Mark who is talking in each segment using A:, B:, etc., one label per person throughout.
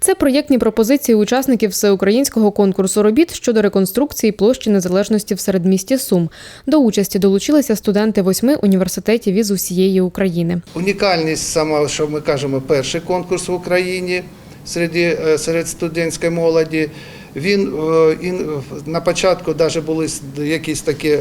A: Це проєктні пропозиції учасників всеукраїнського конкурсу робіт щодо реконструкції площі незалежності в середмісті Сум. До участі долучилися студенти восьми університетів із усієї України.
B: Унікальність сама, що ми кажемо, перший конкурс в Україні серед, е, серед студентської молоді. Він е, на початку навіть були якісь такі е,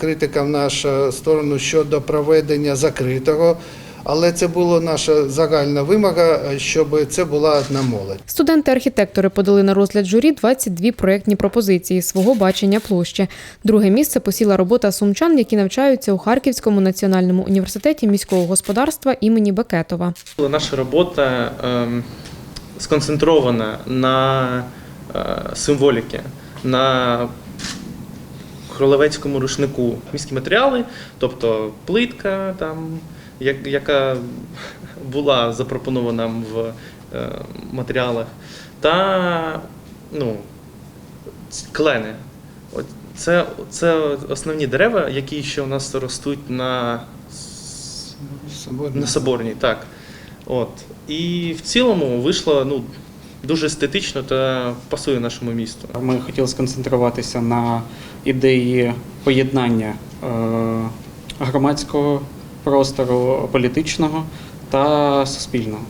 B: критика в нашу сторону щодо проведення закритого, але це була наша загальна вимога, щоб це була одна молодь.
A: Студенти-архітектори подали на розгляд журі 22 проєктні пропозиції свого бачення площі. Друге місце посіла робота сумчан, які навчаються у Харківському національному університеті міського господарства імені Бекетова.
C: Наша робота ем, сконцентрована на е, символіки, на кролевецькому рушнику. Міські матеріали, тобто плитка, там, яка була запропонована в е, матеріалах, та ну, клени. Це, це основні дерева, які ще у нас ростуть на на Соборній, так. От. І в цілому вийшло ну, дуже естетично та пасує нашому місту.
D: Ми хотіли сконцентруватися на ідеї поєднання е, громадського простору, політичного та суспільного.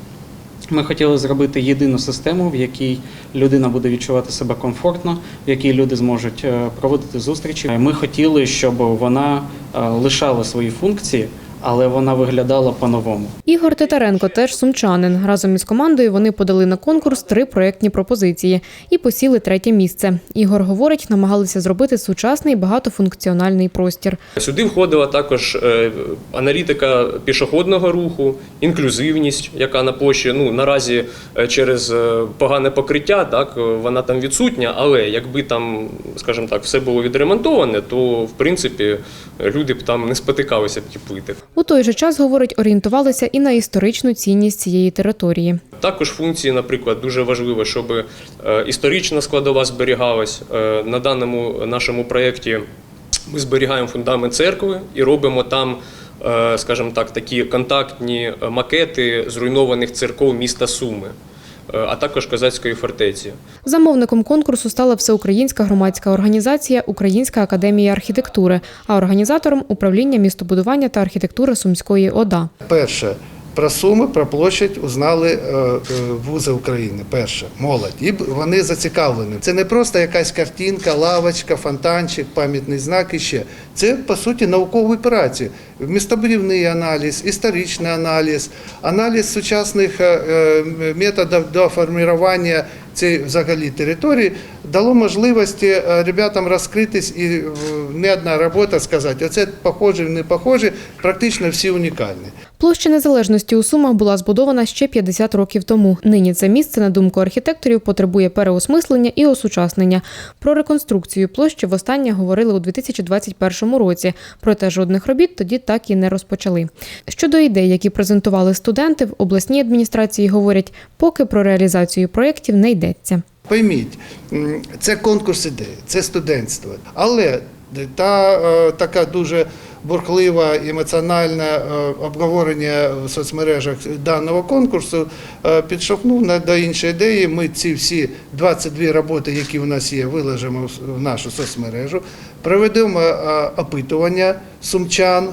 D: Ми хотіли зробити єдину систему, в якій людина буде відчувати себе комфортно, в якій люди зможуть е, проводити зустрічі. Ми хотіли, щоб вона е, лишала свої функції, але вона виглядала по-новому.
A: Ігор Титаренко теж сумчанин. Разом із командою вони подали на конкурс три проєктні пропозиції і посіли третє місце. Ігор говорить, намагалися зробити сучасний багатофункціональний простір.
E: Сюди входила також е, аналітика пішохідного руху, інклюзивність, яка на площі ну наразі е, через е, погане покриття, так вона там відсутня. Але якби там, скажімо так, все було відремонтоване, то в принципі люди б там не спотикалися б ті плити.
A: У той же час, говорить, орієнтувалися і на історичну цінність цієї території.
E: Також функції, наприклад, дуже важливо, щоб е, історична складова зберігалась. Е, На даному нашому проєкті ми зберігаємо фундамент церкви і робимо там, е, скажімо так, такі контактні макети зруйнованих церков міста Суми, а також козацької фортеці.
A: Замовником конкурсу стала всеукраїнська громадська організація Українська академія архітектури, а організатором управління містобудування та архітектури Сумської ОДА.
B: Перше, про Суми, про площадь узнали е, е, вузи України. Перше, молодь. І вони зацікавлені. Це не просто якась картинка, лавочка, фонтанчик, пам'ятний знак і ще. Це, по суті, наукові праці. Містобудівний аналіз, історичний аналіз, аналіз сучасних е, методів до формування цієї взагалі території дало можливості е, ребятам розкритись і е, не одна робота сказати, оце похоже, не похоже, практично всі унікальні.
A: Площа незалежності у Сумах була збудована ще 50 років тому. Нині це місце, на думку архітекторів, потребує переосмислення і осучаснення. Про реконструкцію площі востаннє говорили у 2021 році, проте жодних робіт тоді так і не розпочали. Щодо ідей, які презентували студенти, в обласній адміністрації говорять, поки про реалізацію проєктів не йдеться.
B: Пойміть, це конкурс ідей, це студентство. Але та е, така дуже бурхлива емоціональне е, обговорення в соцмережах даного конкурсу е, підштовхнув на- до іншої ідеї. Ми ці всі 22 роботи, які у нас є, виложимо в- нашу соцмережу, проведемо е, опитування сумчан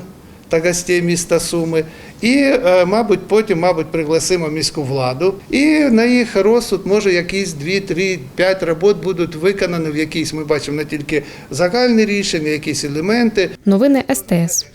B: та гостей міста Суми. І, е, мабуть, потім, мабуть, пригласимо міську владу. І на їх розсуд, може, якісь 2, 3, 5 робот будуть виконані в якійсь. ми бачимо не тільки загальні рішення, якісь елементи.
A: Новини СТС.